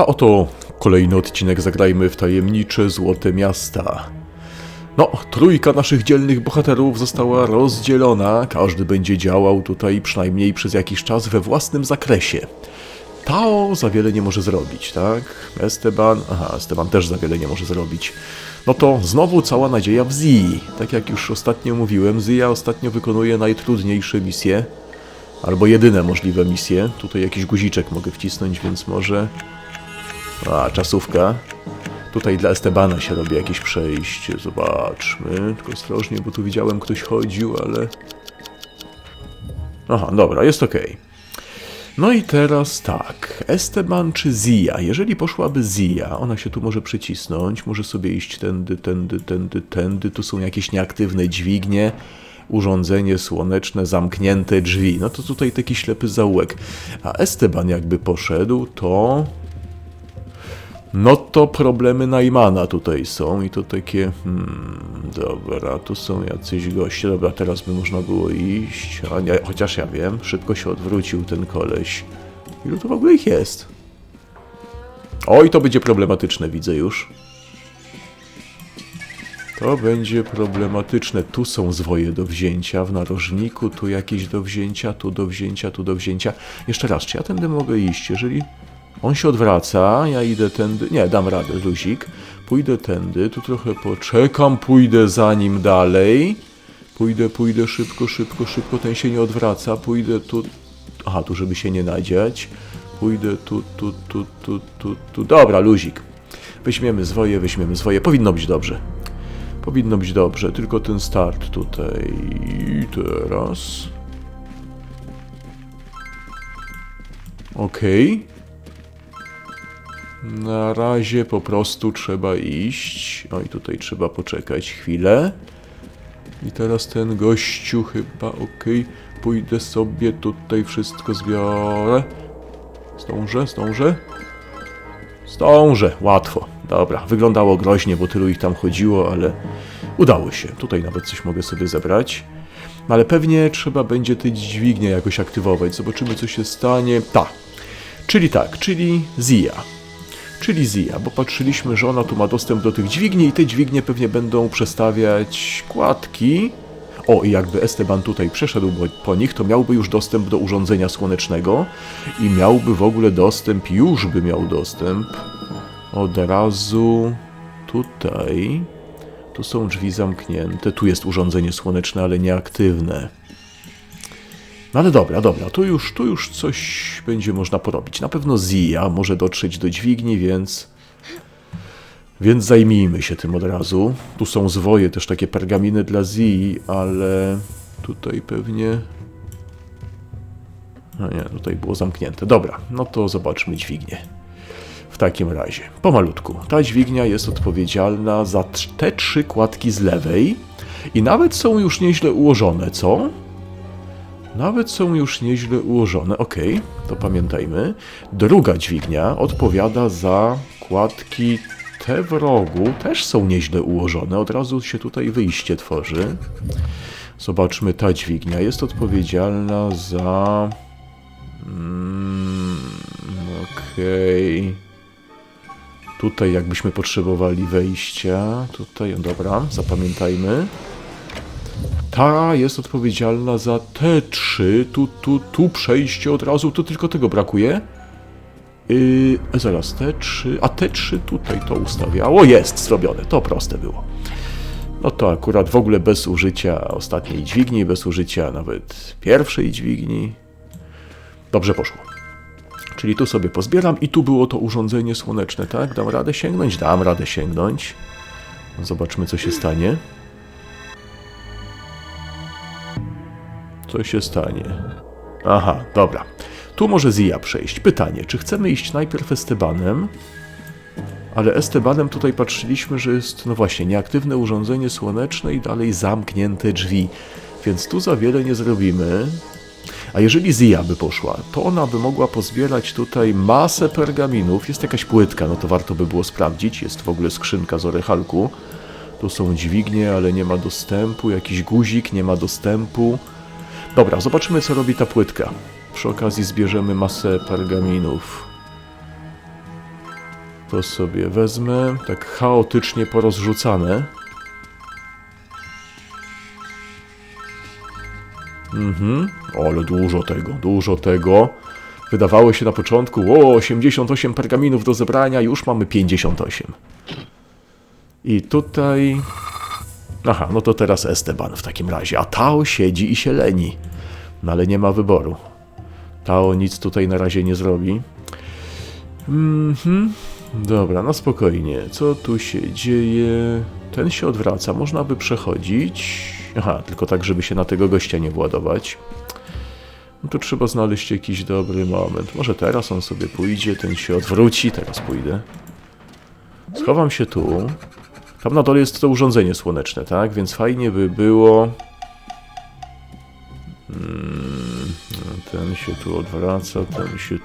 A oto kolejny odcinek Zagrajmy w tajemnicze Złote Miasta. No, trójka naszych dzielnych bohaterów została rozdzielona. Każdy będzie działał tutaj przynajmniej przez jakiś czas we własnym zakresie. Tao za wiele nie może zrobić, tak? Esteban, aha, Esteban też za wiele nie może zrobić. No to znowu cała nadzieja w Zii. Tak jak już ostatnio mówiłem, Zia ostatnio wykonuje najtrudniejsze misje. Albo jedyne możliwe misje. Tutaj jakiś guziczek mogę wcisnąć, więc może... A, czasówka. Tutaj dla Estebana się robi jakieś przejście. Zobaczmy. Tylko ostrożnie, bo tu widziałem ktoś chodził, ale... Aha, dobra, jest ok. No i teraz tak, Esteban czy Zia? Jeżeli poszłaby Zia, ona się tu może przycisnąć, może sobie iść tędy, tędy, tędy, tędy. Tu są jakieś nieaktywne dźwignie, urządzenie słoneczne, zamknięte drzwi. No to tutaj taki ślepy zaułek. A Esteban jakby poszedł, to... No to problemy Najmana tutaj są i to takie... Hmm, dobra, tu są jacyś goście. Dobra, teraz by można było iść. A nie, chociaż ja wiem, szybko się odwrócił ten koleś. Ilu tu w ogóle ich jest? Oj, to będzie problematyczne, widzę już. To będzie problematyczne. Tu są zwoje do wzięcia w narożniku, tu jakieś do wzięcia, tu do wzięcia, tu do wzięcia. Jeszcze raz, czy ja tędy mogę iść? Jeżeli on się odwraca, ja idę tędy. Nie, dam radę, luzik. Pójdę tędy, tu trochę poczekam, pójdę za nim dalej. Pójdę, pójdę szybko, szybko, szybko. Ten się nie odwraca. Pójdę tu. Aha, tu, żeby się nie nadziać. Pójdę tu, tu, tu, tu, tu, tu. Dobra, luzik. Weźmiemy zwoje, weźmiemy zwoje. Powinno być dobrze. Powinno być dobrze, tylko ten start tutaj. Teraz. Okej. Na razie po prostu trzeba iść. Oj, tutaj trzeba poczekać chwilę. I teraz ten gościu chyba, okej. Pójdę sobie tutaj wszystko zbiorę. Zdążę, zdążę. Zdążę, łatwo. Dobra, wyglądało groźnie, bo tylu ich tam chodziło, ale udało się. Tutaj nawet coś mogę sobie zebrać. No ale pewnie trzeba będzie te dźwignie jakoś aktywować. Zobaczymy, co się stanie. Ta. Czyli tak, czyli Zia. Czyli Zia, bo patrzyliśmy, że ona tu ma dostęp do tych dźwigni i te dźwignie pewnie będą przestawiać kładki. O, i jakby Esteban tutaj przeszedł po nich, to miałby już dostęp do urządzenia słonecznego i miałby w ogóle dostęp, już by miał dostęp od razu tutaj. Tu są drzwi zamknięte, tu jest urządzenie słoneczne, ale nieaktywne. No ale dobra, dobra, tu już, tu już coś będzie można porobić. Na pewno Zia może dotrzeć do dźwigni, więc... Więc zajmijmy się tym od razu. Tu są zwoje, też takie pergaminy dla Zii, ale tutaj pewnie... No nie, tutaj było zamknięte. Dobra, no to zobaczmy dźwignię. W takim razie, pomalutku. Ta dźwignia jest odpowiedzialna za te trzy kładki z lewej i nawet są już nieźle ułożone, co? Nawet są już nieźle ułożone, ok, to pamiętajmy. Druga dźwignia odpowiada za kładki te w rogu, też są nieźle ułożone, od razu się tutaj wyjście tworzy. Zobaczmy, ta dźwignia jest odpowiedzialna za... Mm, Okej. Tutaj jakbyśmy potrzebowali wejścia, tutaj, dobra, zapamiętajmy. Ta jest odpowiedzialna za te trzy. Tu, tu, tu przejście od razu, tu tylko tego brakuje. Yy, zaraz, te trzy. A te trzy tutaj to ustawiało. Jest zrobione, to proste było. No to akurat w ogóle bez użycia ostatniej dźwigni, bez użycia nawet pierwszej dźwigni. Dobrze poszło. Czyli tu sobie pozbieram i tu było to urządzenie słoneczne, tak? Dam radę sięgnąć? Dam radę sięgnąć. Zobaczmy, co się stanie. Co się stanie? Aha, dobra. Tu może Zia przejść. Pytanie, czy chcemy iść najpierw Estebanem? Ale Estebanem tutaj patrzyliśmy, że jest, no właśnie, nieaktywne urządzenie słoneczne i dalej zamknięte drzwi. Więc tu za wiele nie zrobimy. A jeżeli Zia by poszła, to ona by mogła pozbierać tutaj masę pergaminów. Jest jakaś płytka, no to warto by było sprawdzić. Jest w ogóle skrzynka z orechalku. Tu są dźwignie, ale nie ma dostępu. Jakiś guzik, nie ma dostępu. Dobra, zobaczymy co robi ta płytka. Przy okazji zbierzemy masę pergaminów. To sobie wezmę, tak chaotycznie porozrzucane. Mhm, ale dużo tego, dużo tego. Wydawało się na początku, o, 88 pergaminów do zebrania, już mamy 58. I tutaj... Aha, no to teraz Esteban w takim razie, a Tao siedzi i się leni. No ale nie ma wyboru. Tao nic tutaj na razie nie zrobi. Mhm. Dobra, no spokojnie. Co tu się dzieje? Ten się odwraca. Można by przechodzić. Aha, tylko tak, żeby się na tego gościa nie władować. No to trzeba znaleźć jakiś dobry moment. Może teraz on sobie pójdzie, ten się odwróci. Teraz pójdę. Schowam się tu. Tam na dole jest to urządzenie słoneczne, tak? Więc fajnie by było... Mm, no, ten się tu odwraca, ten się...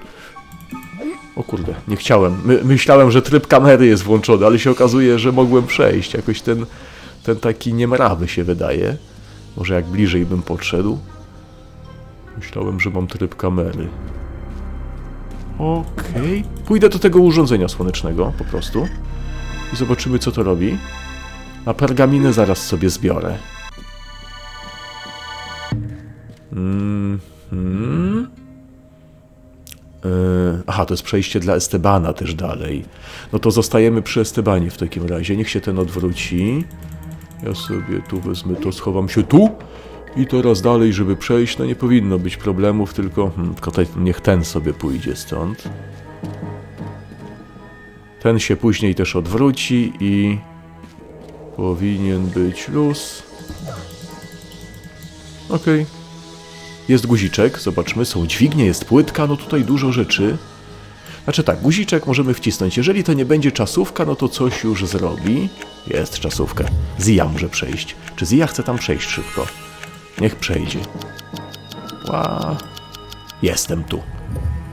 O kurde, nie chciałem. My, myślałem, że tryb kamery jest włączony, ale się okazuje, że mogłem przejść. Jakoś ten, ten taki niemrawy się wydaje. Może jak bliżej bym podszedł. Myślałem, że mam tryb kamery. Okej. Pójdę do tego urządzenia słonecznego po prostu. I zobaczymy, co to robi. A pergaminy zaraz sobie zbiorę. Mm, mm. Yy, aha, to jest przejście dla Estebana też dalej. No to zostajemy przy Estebanie w takim razie. Niech się ten odwróci. Ja sobie tu wezmę to, schowam się tu. I teraz dalej, żeby przejść, no nie powinno być problemów, tylko, hmm, niech ten sobie pójdzie stąd. Ten się później też odwróci i powinien być luz. Okej. Jest guziczek, zobaczmy, są dźwignie, jest płytka, no tutaj dużo rzeczy. Znaczy tak, guziczek możemy wcisnąć. Jeżeli to nie będzie czasówka, no to coś już zrobi. Jest czasówka. Zia może przejść. Czy Zia chce tam przejść szybko? Niech przejdzie. Ła. Jestem tu.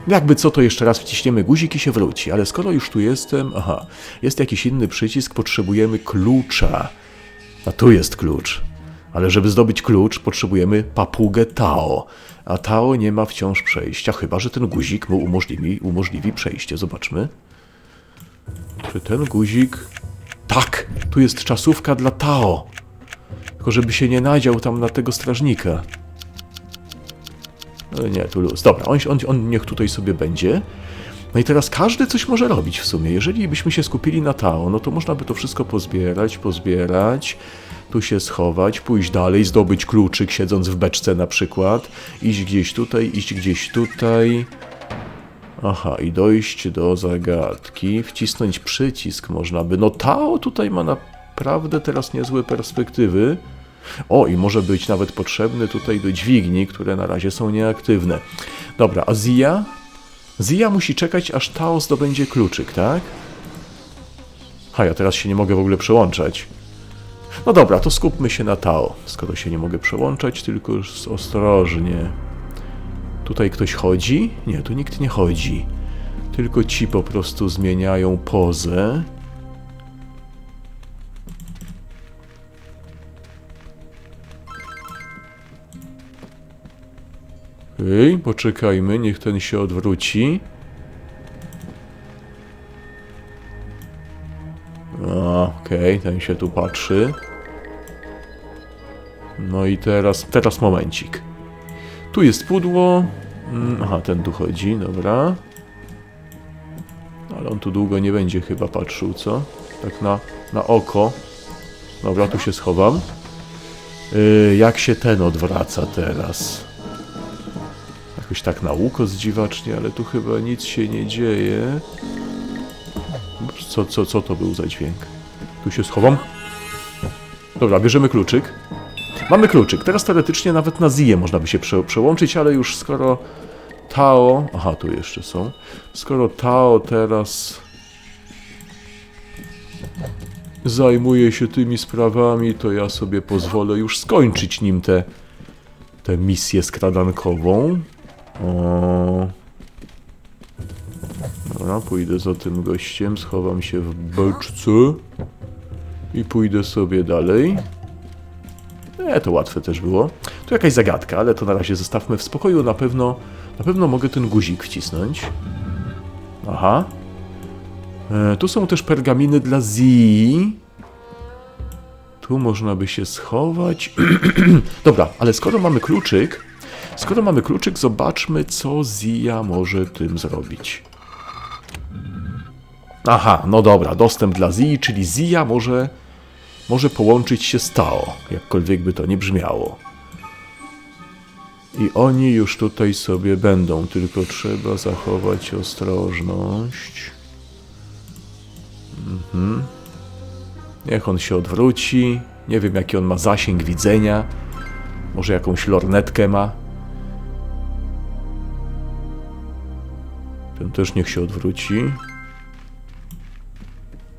Jakby co, to jeszcze raz wciśniemy guzik i się wróci, ale skoro już tu jestem, aha, jest jakiś inny przycisk, potrzebujemy klucza. A tu jest klucz. Ale żeby zdobyć klucz, potrzebujemy papugę Tao. A Tao nie ma wciąż przejścia, chyba że ten guzik mu umożliwi, umożliwi przejście. Zobaczmy. Czy ten guzik... Tak! Tu jest czasówka dla Tao. Tylko żeby się nie nadział tam na tego strażnika. No nie, tu luz. Dobra, on, on, on niech tutaj sobie będzie. No i teraz każdy coś może robić w sumie. Jeżeli byśmy się skupili na Tao, no to można by to wszystko pozbierać, pozbierać, tu się schować, pójść dalej, zdobyć kluczyk siedząc w beczce na przykład, iść gdzieś tutaj, iść gdzieś tutaj. Aha, i dojść do zagadki, wcisnąć przycisk można by. No Tao tutaj ma naprawdę teraz niezłe perspektywy. O, i może być nawet potrzebny tutaj do dźwigni, które na razie są nieaktywne. Dobra, a Zia? Zia musi czekać, aż Tao zdobędzie kluczyk, tak? Ha, ja teraz się nie mogę w ogóle przełączać. No dobra, to skupmy się na Tao, skoro się nie mogę przełączać, tylko już ostrożnie. Tutaj ktoś chodzi? Nie, tu nikt nie chodzi. Tylko ci po prostu zmieniają pozę. Ej, poczekajmy, niech ten się odwróci. Okej, okay, ten się tu patrzy. No i teraz, teraz momencik. Tu jest pudło. Mm, aha, ten tu chodzi, dobra. Ale on tu długo nie będzie chyba patrzył, co? Tak na, na oko. Dobra, tu się schowam. Yy, jak się ten odwraca teraz? Jakoś tak na łuko zdziwacznie, ale tu chyba nic się nie dzieje. Co, co, co to był za dźwięk? Tu się schowam. Dobra, bierzemy kluczyk. Mamy kluczyk. Teraz teoretycznie nawet na Ziję można by się prze, przełączyć, ale już skoro Tao... Aha, tu jeszcze są. Skoro Tao teraz zajmuje się tymi sprawami, to ja sobie pozwolę już skończyć nim tę te, te misję skradankową. O. Dobra, pójdę za tym gościem, schowam się w beczce i pójdę sobie dalej. Nie, to łatwe też było. Tu jakaś zagadka, ale to na razie zostawmy w spokoju. Na pewno, na pewno mogę ten guzik wcisnąć. Aha. E, tu są też pergaminy dla Zii. Tu można by się schować. Dobra, ale skoro mamy kluczyk, skoro mamy kluczyk, zobaczmy, co Zia może tym zrobić. Aha, no dobra, dostęp dla Zii, czyli Zia może, może połączyć się z Tao, jakkolwiek by to nie brzmiało. I oni już tutaj sobie będą, tylko trzeba zachować ostrożność. Mhm. Niech on się odwróci. Nie wiem, jaki on ma zasięg widzenia. Może jakąś lornetkę ma. Ten też niech się odwróci.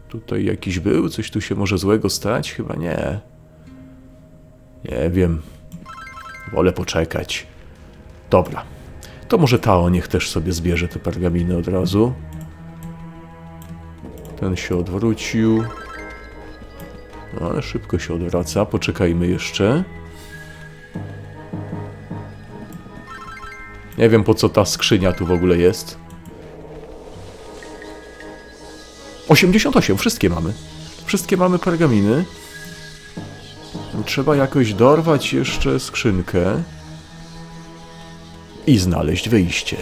Tutaj jakiś był? Coś tu się może złego stać? Chyba nie. Nie wiem. Wolę poczekać. Dobra. To może Tao niech też sobie zbierze te pergaminy od razu. Ten się odwrócił. No, ale szybko się odwraca. Poczekajmy jeszcze. Nie wiem po co ta skrzynia tu w ogóle jest. 88, wszystkie mamy. Wszystkie mamy pergaminy. Trzeba jakoś dorwać jeszcze skrzynkę i znaleźć wyjście.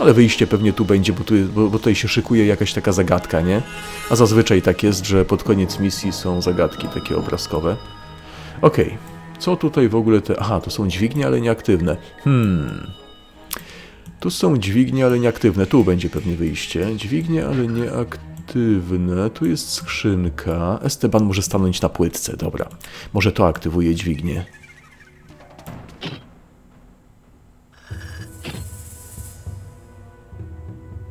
Ale wyjście pewnie tu będzie, bo, tu, bo, bo tutaj się szykuje jakaś taka zagadka, nie? A zazwyczaj tak jest, że pod koniec misji są zagadki takie obrazkowe. Okej, okay. co tutaj w ogóle te... Aha, to są dźwignie, ale nieaktywne. Hmm... Tu są dźwignie, ale nieaktywne. Tu będzie pewnie wyjście. Dźwignie, ale nieaktywne. Tu jest skrzynka. Esteban może stanąć na płytce. Dobra. Może to aktywuje dźwignię.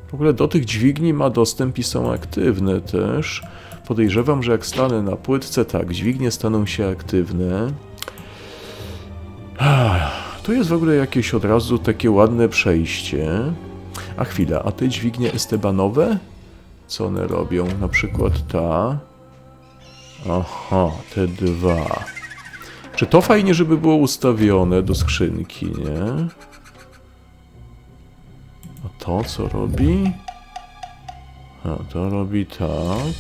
W ogóle do tych dźwigni ma dostęp i są aktywne też. Podejrzewam, że jak stanę na płytce, tak, dźwignie staną się aktywne. Tu jest w ogóle jakieś od razu takie ładne przejście. A chwila, a te dźwignie estebanowe? Co one robią? Na przykład ta. Aha, te dwa. Czy to fajnie, żeby było ustawione do skrzynki, nie? A to co robi? A to robi tak.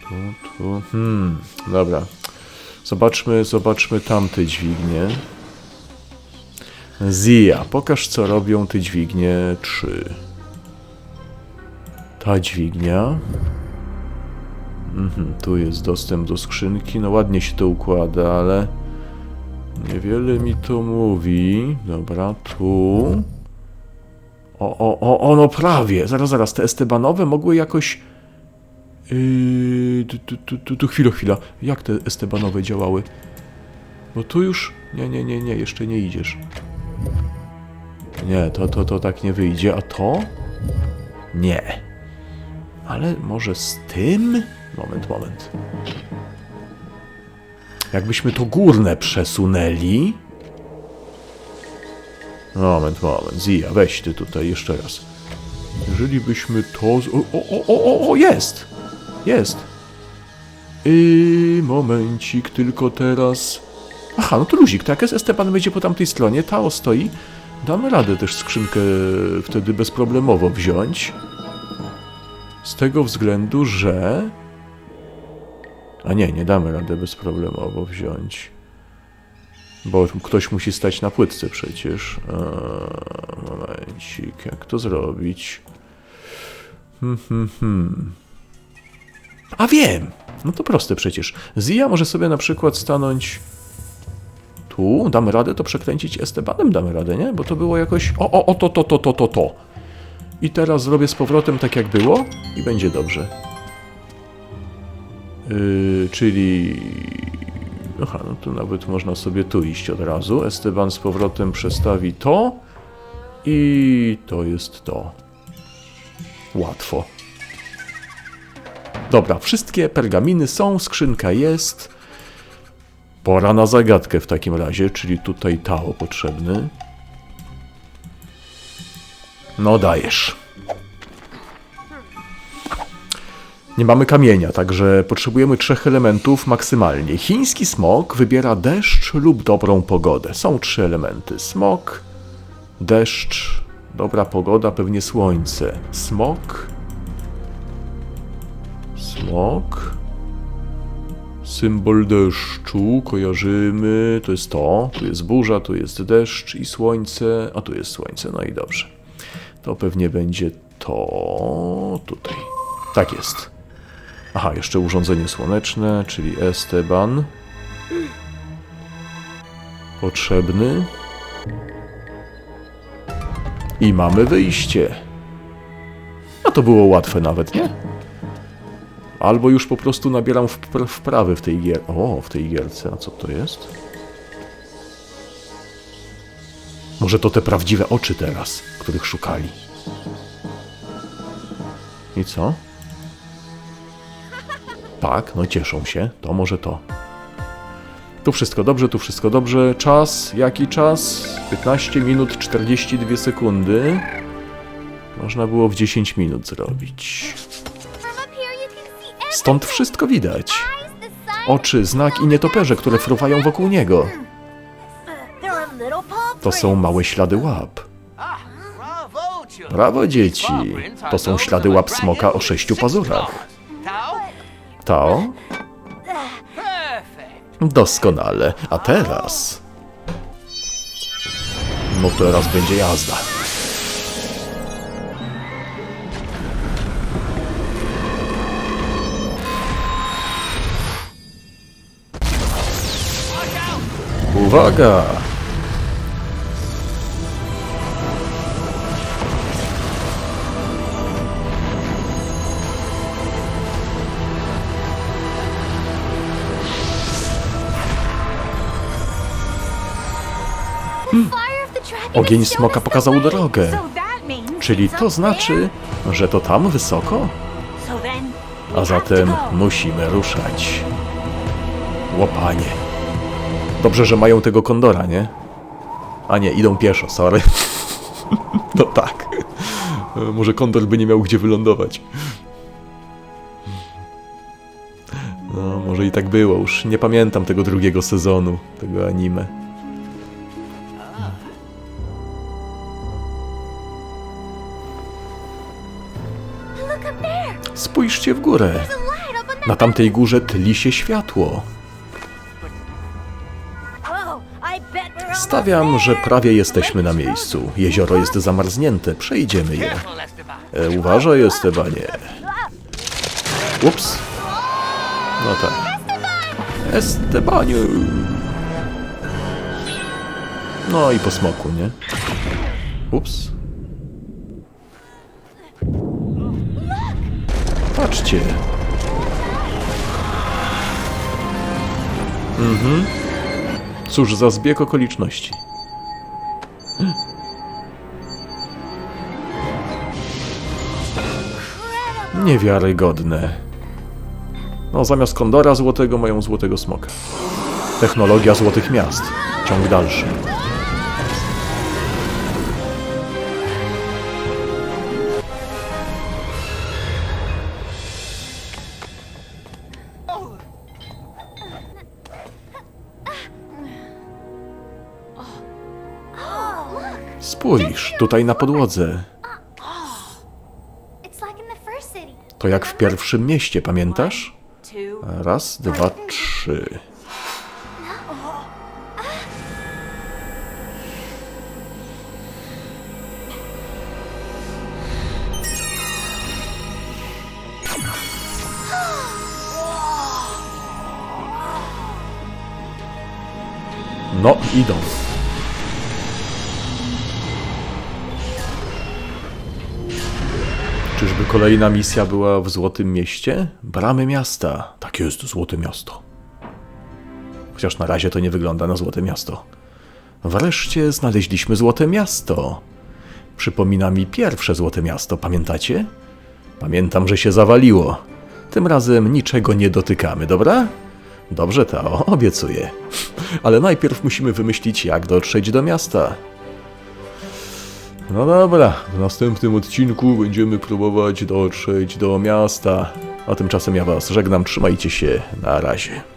Tu, tu. Hmm, dobra. Zobaczmy, zobaczmy tamte dźwignie. Zia, pokaż co robią te dźwignie 3. Ta dźwignia. Mhm, tu jest dostęp do skrzynki. No ładnie się to układa, ale niewiele mi to mówi. Dobra, tu. O, o, o, o, no prawie. Zaraz, zaraz. Te Estebanowe mogły jakoś Yy, tu, tu, tu, tu, chwila, chwila. Jak te Estebanowe działały? Bo tu już... Nie, nie, nie, nie, jeszcze nie idziesz. Nie, to, to, to tak nie wyjdzie. A to? Nie. Ale może z tym? Moment, moment. Jakbyśmy to górne przesunęli... Moment, moment. Zia, weź ty tutaj jeszcze raz. Jeżeli byśmy to... O, o, o, o, o, jest! Jest. I momencik, tylko teraz... Aha, no to luzik, tak? Esteban będzie po tamtej stronie, Tao stoi. Damy radę też skrzynkę wtedy bezproblemowo wziąć. Z tego względu, że... A nie, nie damy radę bezproblemowo wziąć. Bo ktoś musi stać na płytce przecież. A, momencik, jak to zrobić? Hmm, hmm, hmm. A wiem! No to proste przecież. Zia może sobie na przykład stanąć tu, damy radę to przekręcić Estebanem, damy radę, nie? Bo to było jakoś o, o, o, to, to, to, to, to, to. I teraz zrobię z powrotem tak jak było i będzie dobrze. Yy, czyli... Aha, no to nawet można sobie tu iść od razu. Esteban z powrotem przestawi to i to jest to. Łatwo. Dobra, wszystkie pergaminy są, skrzynka jest. Pora na zagadkę w takim razie, czyli tutaj Tao potrzebny. No dajesz. Nie mamy kamienia, także potrzebujemy trzech elementów maksymalnie. Chiński smok wybiera deszcz lub dobrą pogodę. Są trzy elementy. Smok, deszcz Dobra pogoda, pewnie słońce. Smok. Smok. Symbol deszczu, kojarzymy. To jest to. Tu jest burza, tu jest deszcz i słońce. A tu jest słońce, no i dobrze. To pewnie będzie to tutaj. Tak jest. Aha, jeszcze urządzenie słoneczne, czyli Esteban. Potrzebny. I mamy wyjście. A to było łatwe nawet, nie? Albo już po prostu nabieram wpr- wprawy w tej. O, w tej gierce. A co to jest? Może to te prawdziwe oczy teraz, których szukali. I co? Tak, no cieszą się. To może to. Tu wszystko dobrze, tu wszystko dobrze. Czas, jaki czas? 15 minut 42 sekundy. Można było w 10 minut zrobić. Stąd wszystko widać. Oczy, znak i nietoperze, które fruwają wokół niego. To są małe ślady łap. Brawo, dzieci. To są ślady łap smoka o sześciu pazurach. To doskonale. A teraz... No teraz będzie jazda. Uwaga! Ogień smoka pokazał drogę. Czyli to znaczy, że to tam wysoko? A zatem musimy ruszać. Łopanie. Dobrze, że mają tego kondora, nie? A nie, idą pieszo, sorry. No tak. Może kondor by nie miał gdzie wylądować. No, może i tak było. Już nie pamiętam tego drugiego sezonu, tego anime. Spójrzcie w górę. Na tamtej górze tli się światło. Stawiam, że prawie jesteśmy na miejscu. Jezioro jest zamarznięte, przejdziemy je. E, uważaj, Estebanie. Ups. No tak. Estebaniu. No i po smoku, nie? Ups. Patrzcie. Mhm. Cóż za zbieg okoliczności. Niewiarygodne. No, zamiast kondora złotego mają złotego smoka. Technologia złotych miast. Ciąg dalszy. Spójrz, tutaj na podłodze. To jak w pierwszym mieście, pamiętasz? Raz, dwa, trzy. No, idą. Czyżby kolejna misja była w Złotym Mieście? Bramy miasta. Tak jest, Złote Miasto. Chociaż na razie to nie wygląda na Złote Miasto. Wreszcie znaleźliśmy Złote Miasto. Przypomina mi pierwsze Złote Miasto, pamiętacie? Pamiętam, że się zawaliło. Tym razem niczego nie dotykamy, dobra? Dobrze, Tao, obiecuję. Ale najpierw musimy wymyślić, jak dotrzeć do miasta. No dobra, w następnym odcinku będziemy próbować dotrzeć do miasta. A tymczasem ja was żegnam, trzymajcie się, na razie.